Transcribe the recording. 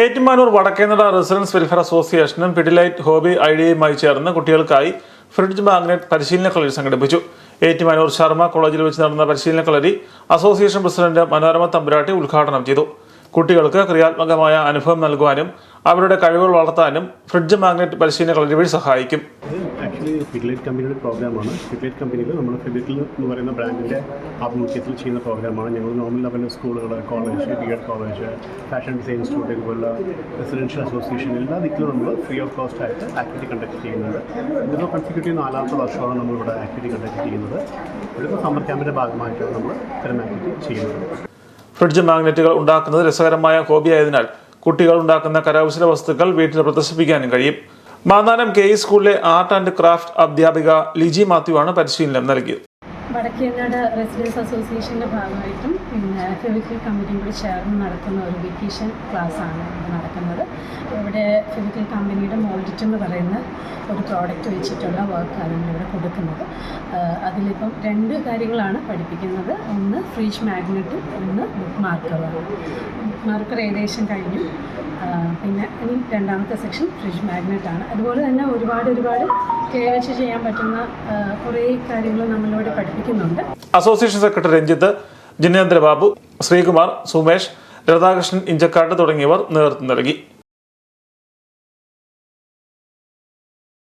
Ettumanoor വടക്കേനട residence welfare അസോസിയേഷനും Pidilite hobby ഐഡിയയുമായി ചേർന്ന് കുട്ടികൾക്കായി ഫ്രിഡ്ജ് മാഗ്നറ്റ് പരിശീലന കളരി സംഘടിപ്പിച്ചു. ഏറ്റുമാനൂർ ശർമ്മ കോളേജിൽ വെച്ച് നടന്ന പരിശീലന കളരി അസോസിയേഷൻ പ്രസിഡന്റ് മനോരമ തമ്പുരാട്ടി ഉദ്ഘാടനം ചെയ്തു. കുട്ടികൾക്ക് ക്രിയാത്മകമായ അനുഭവം നൽകുവാനും അവരുടെ കഴിവുകൾ വളർത്താനും ഫ്രിഡ്ജ് മാഗ്നറ്റ് പരിശീലന കളരി വഴി സഹായിക്കും ആക്ച്വലി ഫിഗ്ലേറ്റ് കമ്പനിയുടെ പ്രോഗ്രാമാണ് ഫിഗ്ലൈറ്റ് കമ്പനിയിൽ നമ്മൾ ഫെബിക്കിൾ എന്ന് പറയുന്ന ബ്രാൻഡിന്റെ ആഭിമുഖ്യത്തിൽ ചെയ്യുന്ന പ്രോഗ്രാമാണ് ഞങ്ങൾ നോർമൽ ലെവൽ സ്കൂളുകൾ college B Ed college fashion design institute ഇതുപോലുള്ള റെസിഡൻഷ്യൽ അസോസിയേഷൻ എല്ലാ ദിക്കിലും നമ്മൾ ഫ്രീ ഓഫ് കോസ്റ്റ് ആയിട്ട് ആക്ടിവിറ്റി കണ്ടക്ട് ചെയ്യുന്നുണ്ട്. ഇതിപ്പോൾ കൺസിക്യൂട്ടീവ് നാലാമത്തെ വർഷമാണ് നമ്മളിവിടെ ആക്ടിവിറ്റി കണ്ടക്ട് ചെയ്യുന്നത്. ഇതിപ്പോൾ സമ്മർ ക്യാമ്പിന്റെ ഭാഗമായിട്ടാണ് നമ്മൾ ഇത്തരം ആക്ടിവിറ്റി ചെയ്യുന്നത്. ഫ്രിഡ്ജ് മാഗ്നറ്റുകൾ ഉണ്ടാക്കുന്നത് രസകരമായ ഹോബിയായതിനാൽ കുട്ടികൾ ഉണ്ടാക്കുന്ന കരകൗശല വസ്തുക്കൾ വീട്ടിൽ പ്രദർശിപ്പിക്കാനും കഴിയും. മാന്നാനം കെ ഇ സ്കൂളിലെ ആർട്ട് ആൻഡ് ക്രാഫ്റ്റ് അധ്യാപിക ലിജി മാത്യു ആണ് പരിശീലനം നൽകിയത്. വടക്കേനാട് റെസിഡൻസ് അസോസിയേഷന്റെ ഭാഗമായിട്ടും പിന്നെ ഫെവിക്കൽ കമ്പനിയും കൂടി ചേർന്ന് നടത്തുന്ന ഒരു വെക്കേഷൻ ക്ലാസ്സാണ് ഇവിടെ നടക്കുന്നത്. ഇവിടെ ഫെവിക്കൽ കമ്പനിയുടെ മോൾഡിറ്റ് എന്ന് പറയുന്ന ഒരു പ്രോഡക്റ്റ് വെച്ചിട്ടുള്ള വർക്കാണ് ഇവിടെ കൊടുക്കുന്നത്. അതിലിപ്പം രണ്ട് കാര്യങ്ങളാണ് പഠിപ്പിക്കുന്നത്. ഒന്ന് ഫ്രീഷ് മാഗ്നറ്റും ഒന്ന് ബുക്ക് മാർക്കറുമാണ് ബുക്ക് മാർക്കർ ഏകദേശം കഴിഞ്ഞു. പിന്നെ ഇനി രണ്ടാമത്തെ സെക്ഷൻ ഫ്രിഡ്ജ് മാഗ്നറ്റ് ആണ്. അതുപോലെ തന്നെ ഒരുപാട് ഒരുപാട് ക്ലേ വെച്ച് ചെയ്യാൻ പറ്റുന്ന കുറേ കാര്യങ്ങൾ നമ്മളിവിടെ അസോസിയേഷൻ സെക്രട്ടറി രഞ്ജിത്ത് ജിനേന്ദ്രബാബു ശ്രീകുമാർ സുമേഷ് രാധാകൃഷ്ണൻ ഇഞ്ചക്കാട്ട് തുടങ്ങിയവർ നേതൃത്വം നൽകി.